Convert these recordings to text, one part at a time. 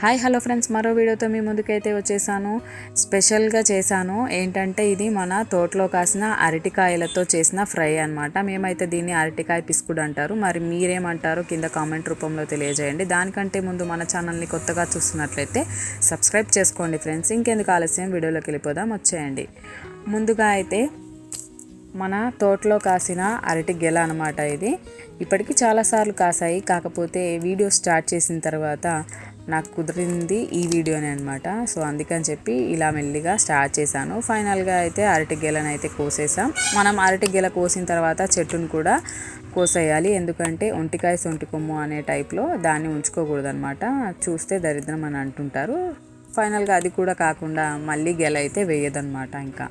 Hi hello friends. మరో వీడియోతో మీ ముందుకైతే వచ్చేసాను. స్పెషల్గా చేశాను. ఏంటంటే ఇది మన తోటలో కాసిన అరటికాయలతో చేసిన ఫ్రై అనమాట మేమైతే దీన్ని అరటికాయ పిస్కుడు అంటారు. మరి మీరేమంటారో కింద కామెంట్ రూపంలో తెలియజేయండి. దానికంటే ముందు మన ఛానల్ని కొత్తగా చూస్తున్నట్లయితే సబ్స్క్రైబ్ చేసుకోండి ఫ్రెండ్స్. ఇంకెందుకు ఆలస్యం? వీడియోలోకి వెళ్ళిపోదాం. వచ్చేయండి. ముందుగా అయితే మన తోటలో కాసిన అరటి గెల అనమాట ఇది. ఇప్పటికి చాలాసార్లు కాసాయి. కాకపోతే వీడియో స్టార్ట్ చేసిన తర్వాత నాకు కుదిరింది ఈ వీడియోనే అనమాట సో అందుకని చెప్పి ఇలా మెల్లిగా స్టార్ట్ చేశాను. ఫైనల్గా అయితే అరటి గెలను అయితే కోసేసాం. మనం అరటి గెల కోసిన తర్వాత చెట్టును కూడా కోసేయాలి. ఎందుకంటే ఒంటికాయ సొంటి కొమ్ము అనే టైప్లో దాన్ని ఉంచుకోకూడదు అనమాట చూస్తే దరిద్రం అని అంటుంటారు. ఫైనల్గా అది కూడా కాకుండా మళ్ళీ గెల అయితే వేయదనమాట ఇంకా.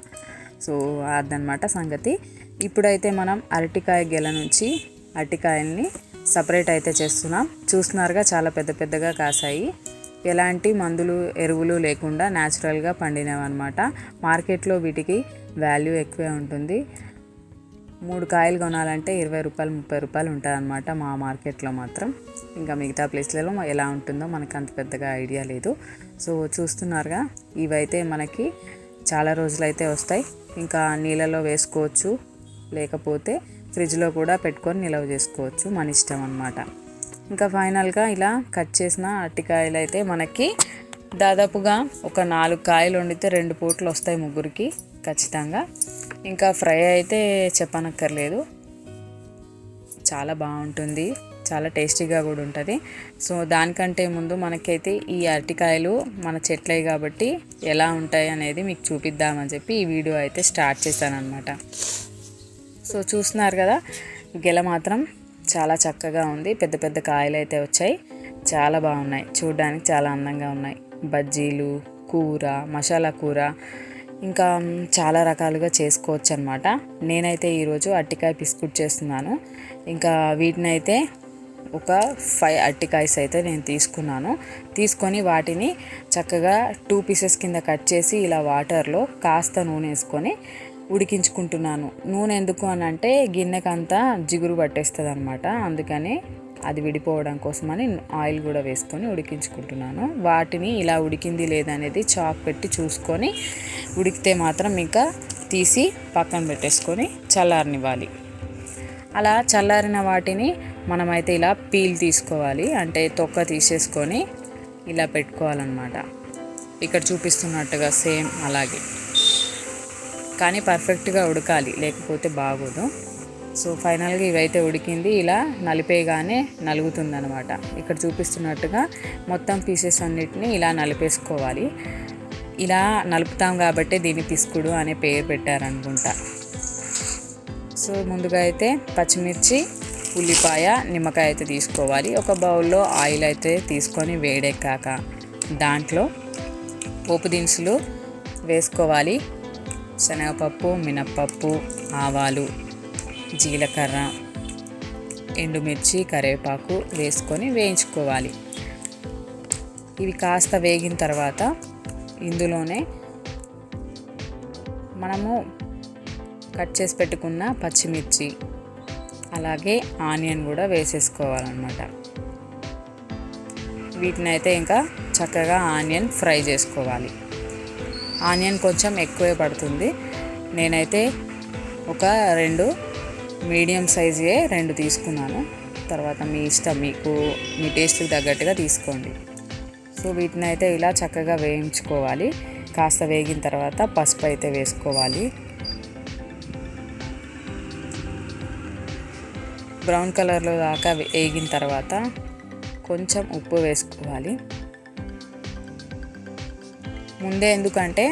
సో అదనమాట సంగతి. ఇప్పుడైతే మనం అరటికాయ గెల నుంచి అరటికాయల్ని సపరేట్ అయితే చేస్తున్నాం. చూస్తున్నారుగా చాలా పెద్ద పెద్దగా కాసాయి. ఎలాంటి మందులు ఎరువులు లేకుండా న్యాచురల్గా పండినవి అనమాట మార్కెట్లో వీటికి వాల్యూ ఎక్కువే ఉంటుంది. మూడు కాయలు కొనాలంటే ఇరవై రూపాయలు ముప్పై రూపాయలు ఉంటుంది మా మార్కెట్లో మాత్రం. ఇంకా మిగతా ప్లేస్లలో ఎలా ఉంటుందో మనకు అంత పెద్దగా ఐడియా లేదు. సో చూస్తున్నారుగా ఇవైతే మనకి చాలా రోజులైతే వస్తాయి. ఇంకా నీళ్ళలో వేసుకోవచ్చు. లేకపోతే ఫ్రిడ్జ్లో కూడా పెట్టుకొని నిల్వ చేసుకోవచ్చు. మన ఇష్టం అనమాట ఇంకా ఫైనల్గా ఇలా కట్ చేసిన అరటికాయలు అయితే మనకి దాదాపుగా ఒక నాలుగు కాయలు వండితే రెండు పూటలు వస్తాయి ముగ్గురికి ఖచ్చితంగా. ఇంకా ఫ్రై అయితే చెప్పనక్కర్లేదు. చాలా బాగుంటుంది. చాలా టేస్టీగా కూడా ఉంటుంది. సో దానికంటే ముందు మనకైతే ఈ అరటికాయలు మన చెట్లే కాబట్టి ఎలా ఉంటాయి అనేది మీకు చూపిద్దామని చెప్పి ఈ వీడియో అయితే స్టార్ట్ చేశాను అనమాట సో చూస్తున్నారు కదా గెల మాత్రం చాలా చక్కగా ఉంది. పెద్ద పెద్ద కాయలు అయితే వచ్చాయి. చాలా బాగున్నాయి. చూడడానికి చాలా అందంగా ఉన్నాయి. బజ్జీలు కూర మసాలా కూర ఇంకా చాలా రకాలుగా చేసుకోవచ్చు అనమాట నేనైతే ఈరోజు అట్టికాయ బిస్కుట్ చేస్తున్నాను. ఇంకా వీటిని అయితే ఒక ఫైవ్ అట్టికాయస్ అయితే నేను తీసుకున్నాను. తీసుకొని వాటిని చక్కగా టూ పీసెస్ కింద కట్ చేసి ఇలా వాటర్లో కాస్త నూనె వేసుకొని ఉడికించుకుంటున్నాను. నూనె ఎందుకు అని అంటే గిన్నెకంతా జిగురు పట్టేస్తుంది అనమాట అందుకని అది విడిపోవడం కోసమని ఆయిల్ కూడా వేసుకొని ఉడికించుకుంటున్నాను. వాటిని ఇలా ఉడికింది లేదనేది చాక్ పెట్టి చూసుకొని ఉడికితే మాత్రం ఇంకా తీసి పక్కన పెట్టేసుకొని చల్లారనివ్వాలి. అలా చల్లారిన వాటిని మనమైతే ఇలా పీల్ తీసుకోవాలి. అంటే తొక్క తీసేసుకొని ఇలా పెట్టుకోవాలన్నమాట. ఇక్కడ చూపిస్తున్నట్టుగా సేమ్ అలాగే. కానీ పర్ఫెక్ట్గా ఉడకాలి లేకపోతే బాగోదు. సో ఫైనల్గా ఇవైతే ఉడికింది ఇలా నలిపేయగానే నలుగుతుందనమాట ఇక్కడ చూపిస్తున్నట్టుగా మొత్తం పీసెస్ అన్నిటిని ఇలా నలిపేసుకోవాలి. ఇలా నలుపుతాం కాబట్టి దీని పిసుకుడు అనే పేరు పెట్టారనుకుంటా. సో ముందుగా అయితే పచ్చిమిర్చి ఉల్లిపాయ నిమ్మకాయ అయితే తీసుకోవాలి. ఒక బౌల్లో ఆయిల్ అయితే తీసుకొని వేడెక్కాక దాంట్లో పోపు దినుసులు వేసుకోవాలి. శనగపప్పు మినప్పప్పు ఆవాలు జీలకర్ర ఎండుమిర్చి కరివేపాకు వేసుకొని వేయించుకోవాలి. ఇవి కాస్త వేగిన తర్వాత ఇందులోనే మనము కట్ చేసి పెట్టుకున్న పచ్చిమిర్చి అలాగే ఆనియన్ కూడా వేసేసుకోవాలన్నమాట. వీటిని అయితే ఇంకా చక్కగా ఆనియన్ ఫ్రై చేసుకోవాలి. ఆనియన్ కొంచెం ఎక్కువే పడుతుంది. నేనైతే ఒక రెండు మీడియం సైజే రెండు తీసుకున్నాను. తర్వాత మీ ఇష్టం మీకు మీ టేస్ట్కి తగ్గట్టుగా తీసుకోండి. సో వీటిని అయితే ఇలా చక్కగా వేయించుకోవాలి. కాస్త వేగిన తర్వాత పసుపు అయితే వేసుకోవాలి. బ్రౌన్ కలర్లో దాకా వేగిన తర్వాత కొంచెం ఉప్పు వేసుకోవాలి. ముందే ఎందుకంటే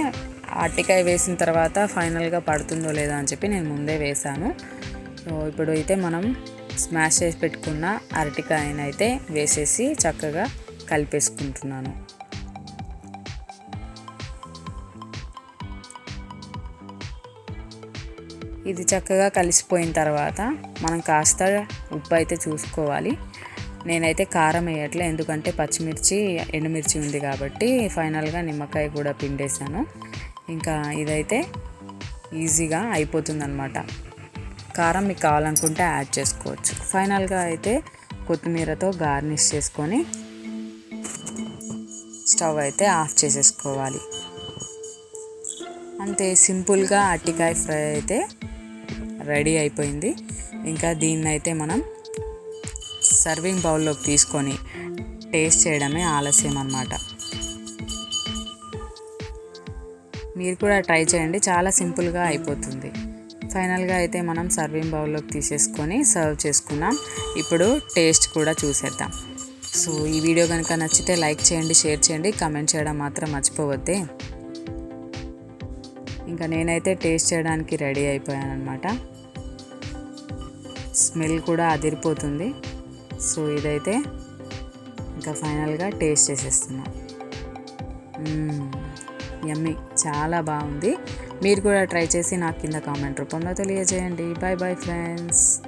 అరటికాయ వేసిన తర్వాత ఫైనల్గా పడుతుందో లేదో అని చెప్పి నేను ముందే వేసాను సో ఇప్పుడు అయితే మనం స్మాష్ చేసి పెట్టుకున్న అరటికాయని అయితే వేసేసి చక్కగా కలిపేసుకుంటున్నాను. ఇది చక్కగా కలిసిపోయిన తర్వాత మనం కాస్త ఉప్పు అయితే చూసుకోవాలి. నేనైతే కారం వేయట్లే ఎందుకంటే పచ్చిమిర్చి ఎండుమిర్చి ఉంది కాబట్టి ఫైనల్గా నిమ్మకాయ కూడా పిండేశాను. ఇంకా ఇదైతే ఈజీగా అయిపోతుందన్నమాట. కారం మీకు కావాలనుకుంటే యాడ్ చేసుకోవచ్చు. ఫైనల్గా అయితే కొత్తిమీరతో గార్నిష్ చేసుకొని స్టవ్ అయితే ఆఫ్ చేసేసుకోవాలి. అంతే సింపుల్గా అట్టికాయ ఫ్రై అయితే రెడీ అయిపోయింది. ఇంకా దీన్నైతే మనం సర్వింగ్ బౌల్లోకి తీసుకొని టేస్ట్ చేయడమే ఆలస్యం అన్నమాట మీరు కూడా ట్రై చేయండి. చాలా సింపుల్గా అయిపోతుంది. ఫైనల్గా అయితే మనం సర్వింగ్ బౌల్లోకి తీసేసుకొని సర్వ్ చేసుకున్నాం. ఇప్పుడు టేస్ట్ కూడా చూసేద్దాం. సో ఈ వీడియో కనుక నచ్చితే లైక్ చేయండి షేర్ చేయండి కమెంట్ చేయడం మాత్రం మర్చిపోవద్దే. ఇంకా నేనైతే టేస్ట్ చేయడానికి రెడీ అయిపోయాను అనమాట స్మెల్ కూడా అదిరిపోతుంది. సో ఇదైతే ఇంకా ఫైనల్గా టేస్ట్ చేసేస్తున్నాం. యమ్మీ. చాలా బాగుంది. మీరు కూడా ట్రై చేసి నాకు కింద కామెంట్ రూపంలో తెలియజేయండి. Bye bye friends.